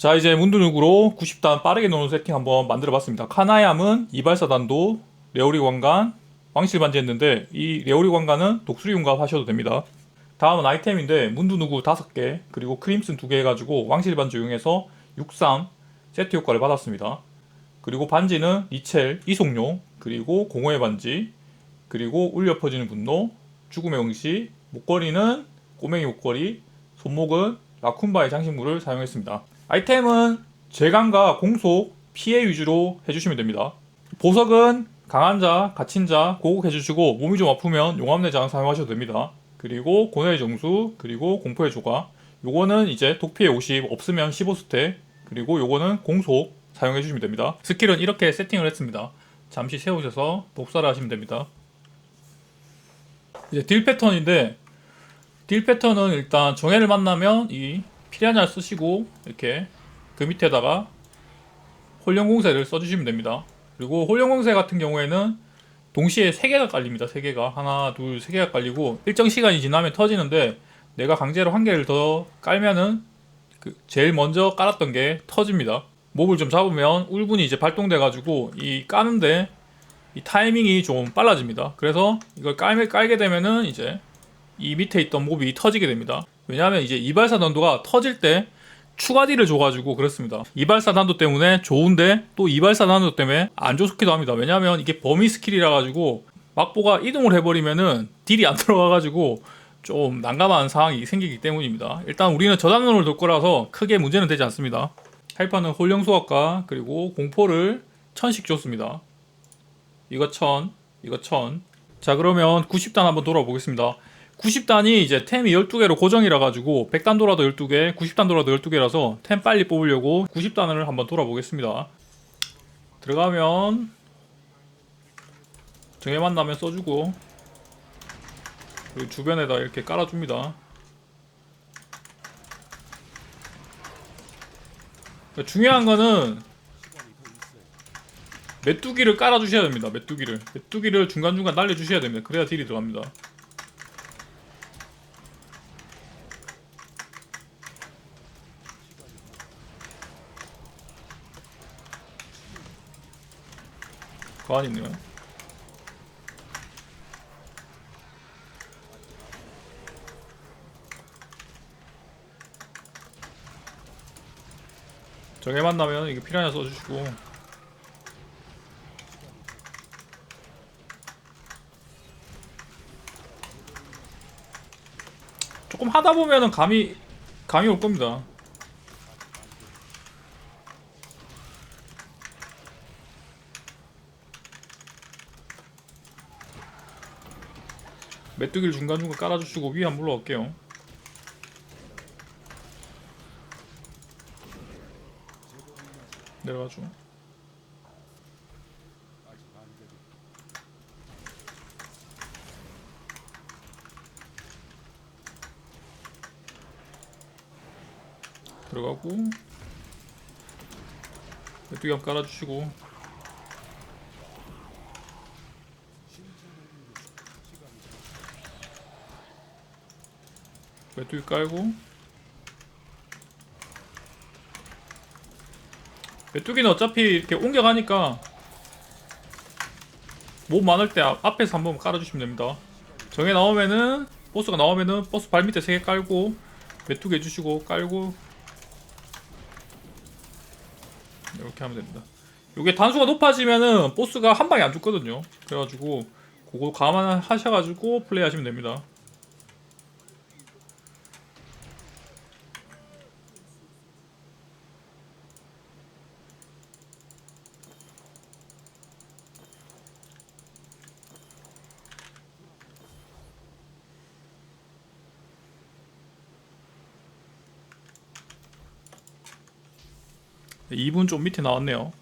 자 이제 문두누구로 90단 빠르게 노는 세팅 한번 만들어 봤습니다. 카나얌은 이발사단도 레오리 왕관 왕실 반지 했는데 이 레오리 왕관은 독수리 융갑 하셔도 됩니다. 다음은 아이템인데 문두누구 5개 그리고 크림슨 2개 해가지고 왕실 반지 이용해서 63 세트 효과를 받았습니다. 그리고 반지는 리첼 이송용 그리고 공허의 반지 그리고 울려 퍼지는 분노 죽음의 응시 목걸이는 꼬맹이 목걸이 손목은 라쿤바의 장식물을 사용했습니다 아이템은 재간과 공속 피해 위주로 해주시면 됩니다. 보석은 강한 자, 갇힌 자, 고국 해주시고 몸이 좀 아프면 용암내장 사용하셔도 됩니다. 그리고 고뇌의 정수 그리고 공포의 조각. 요거는 이제 독피해 50 없으면 15스택 그리고 요거는 공속 사용해 주시면 됩니다. 스킬은 이렇게 세팅을 했습니다. 잠시 세우셔서 복사를 하시면 됩니다. 이제 딜 패턴인데 딜 패턴은 일단 정해를 만나면 이 피라냐를 쓰시고 이렇게 그 밑에다가 홀령공세를 써주시면 됩니다. 그리고 홀령공세 같은 경우에는 동시에 3개가 깔립니다. 3개가. 하나 둘 3개가 깔리고 일정 시간이 지나면 터지는데 내가 강제로 한 개를 더 깔면은 그 제일 먼저 깔았던 게 터집니다. 몹을 좀 잡으면 울분이 이제 발동돼 가지고 이 까는데 이 타이밍이 좀 빨라집니다. 그래서 이걸 깔, 깔게 되면은 이제 이 밑에 있던 몹이 터지게 됩니다 왜냐하면 이제 이발사 난도가 터질 때 추가 딜을 줘가지고 그렇습니다. 이발사 난도 때문에 좋은데 또 이발사 난도 때문에 안 좋기도 합니다. 왜냐하면 이게 범위 스킬이라 가지고 막보가 이동을 해버리면은 딜이 안 들어가가지고 좀 난감한 상황이 생기기 때문입니다. 일단 우리는 저장론을 돌 거라서 크게 문제는 되지 않습니다. 할파는 홀령수학과 그리고 공포를 천씩 줬습니다. 이거 천, 이거 천. 자, 그러면 90단 한번 돌아보겠습니다. 90단이 이제 템이 12개로 고정이라 가지고 100단 돌아도 12개, 90단 돌아도 12개라서 템 빨리 뽑으려고 90단을 한번 돌아보겠습니다. 들어가면 정해 만 나면 써주고 그리고 주변에다 이렇게 깔아줍니다. 중요한 거는 메뚜기를 깔아주셔야 됩니다. 메뚜기를 메뚜기를 중간중간 날려주셔야 됩니다. 그래야 딜이 들어갑니다. 가만히 있네요. 저게 만나면 이거 피라냐 써주시고 조금 하다 보면은 감이 감이 올 겁니다. 메뚜기를 중간중간 깔아주시고 위에 한번 물러갈게요. 내려가죠. 들어가고 메뚜기 한번 깔아주시고 메뚜기 깔고 메뚜기는 어차피 이렇게 옮겨가니까 몹 많을 때 앞- 앞에서 한번 깔아주시면 됩니다 정해 나오면은 보스가 나오면은 보스 발 밑에 3개 깔고 메뚜기 해주시고 깔고 이렇게 하면 됩니다. 이게 단수가 높아지면은 보스가 한 방에 안 죽거든요. 그래가지고 그거 감안하셔가지고 플레이하시면 됩니다. 2분 좀 밑에 나왔네요.